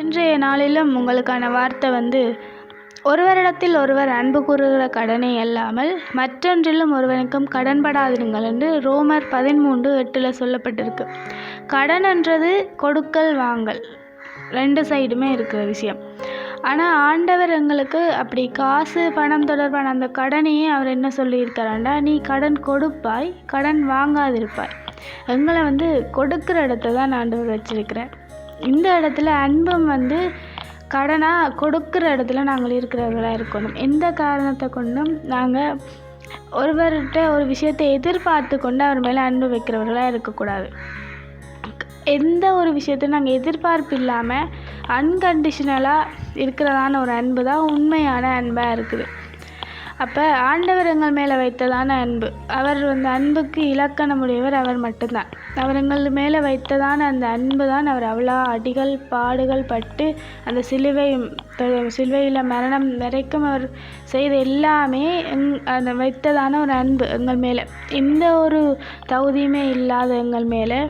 இன்றைய நாளிலும் உங்களுக்கான வார்த்தை வந்து ஒருவரிடத்தில் ஒருவர் அன்பு கூறுகிற கடனை அல்லாமல் மற்றொன்றிலும் ஒருவனுக்கும் கடன்படாதிருங்கள் என்று ரோமர் பதிமூன்று எட்டில் சொல்லப்பட்டிருக்கு. கடன்ன்றது கொடுக்கல் வாங்கல். ரெண்டு சைடுமே இருக்கிற விஷயம். ஆனால் ஆண்டவர் எங்களுக்கு அப்படி காசு பணம் தொடர்பான அந்த கடனையே அவர் என்ன சொல்லியிருக்காராண்டா நீ கடன் கொடுப்பாய் கடன் வாங்காதிருப்பாய். எங்களை வந்து கொடுக்குற இடத்த தான் ஆண்டவர் வச்சிருக்கிறார் இந்த இடத்துல அன்பும் வந்து கடனாக கொடுக்குற இடத்துல நாங்கள் இருக்கிறவர்களாக இருக்கணும். எந்த காரணத்தை கொண்டும் நாங்கள் ஒருவர்கிட்ட ஒரு விஷயத்தை எதிர்பார்த்து கொண்டு அவர் மேலே அன்பு வைக்கிறவர்களாக இருக்கக்கூடாது. எந்த ஒரு விஷயத்தையும் நாங்கள் எதிர்பார்ப்பு இல்லாமல் அன்கண்டிஷனலாக இருக்கிறதான ஒரு அன்பு தான் உண்மையான அன்பாக இருக்குது. அப்போ ஆண்டவர் எங்கள் மேலே வைத்ததான அன்பு. அவர் அந்த அன்புக்கு இலக்கணமுடையவர் அவர் மட்டும்தான். அவர் எங்கள் மேலே வைத்ததான அந்த அன்பு தான் அவர் அவ்வளோ அடிகள் பாடுகள் பட்டு அந்த சிலுவை சிலுவையில் மரணம் வரைக்கும் அவர் செய்த எல்லாமே எங் அந்த வைத்ததான ஒரு அன்பு எங்கள் மேலே. எந்த ஒரு தகுதியுமே இல்லாத எங்கள் மேலே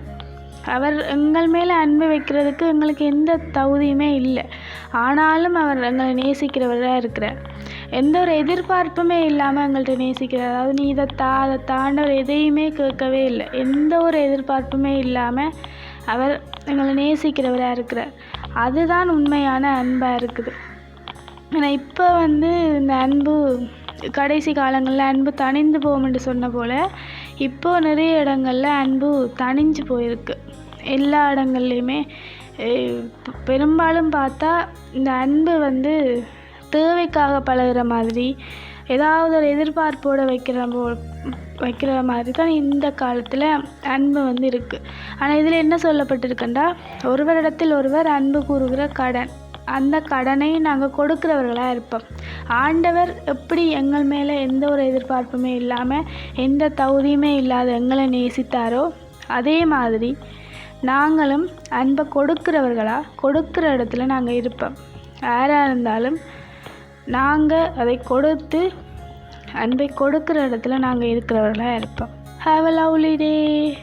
அவர் எங்கள் மேலே அன்பு வைக்கிறதுக்கு எங்களுக்கு எந்த தகுதியுமே இல்லை. ஆனாலும் அவர் எங்களை நேசிக்கிறவராக இருக்கிறார். எந்த ஒரு எதிர்பார்ப்புமே இல்லாமல் எங்கள்கிட்ட நேசிக்கிறார். அதாவது நீ இதை தா அதை தாண்டவர் எதையுமே கேட்கவே இல்லை. எந்த ஒரு எதிர்பார்ப்புமே இல்லாமல் அவர் எங்களை நேசிக்கிறவராக இருக்கிறார். அதுதான் உண்மையான அன்பாக இருக்குது. ஆனால் இப்போ வந்து இந்த அன்பு கடைசி காலங்களில் அன்பு தணிந்து போகும்னு சொன்ன போல் இப்போது நிறைய இடங்களில் அன்பு தணிஞ்சு போயிருக்கு. எல்லா இடங்கள்லையுமே பெரும்பாலும் பார்த்தா இந்த அன்பு வந்து தேவைக்காக பழகுற மாதிரி ஏதாவது ஒரு எதிர்பார்ப்போடு வைக்கிற போ வைக்கிற மாதிரி தான் இந்த காலத்தில் அன்பு வந்து இருக்குது ஆனால் இதில் என்ன சொல்லப்பட்டிருக்குன்னா ஒருவரிடத்தில் ஒருவர் அன்பு கூறுகிற கடன் அந்த கடனை நாங்கள் கொடுக்குறவர்களாக இருப்போம். ஆண்டவர் எப்படி எங்கள் மேலே எந்த ஒரு எதிர்பார்ப்புமே இல்லாமல் எந்த தகுதியுமே இல்லாத எங்களை நேசித்தாரோ அதே மாதிரி நாங்களும் அன்பை கொடுக்குறவர்களாக கொடுக்குற இடத்துல நாங்கள் இருப்போம். யாராக இருந்தாலும் நாங்கள் அதை கொடுத்து அன்பை கொடுக்குற இடத்துல நாங்கள் இருக்கிறவர்களாக இருப்போம். Have a lovely day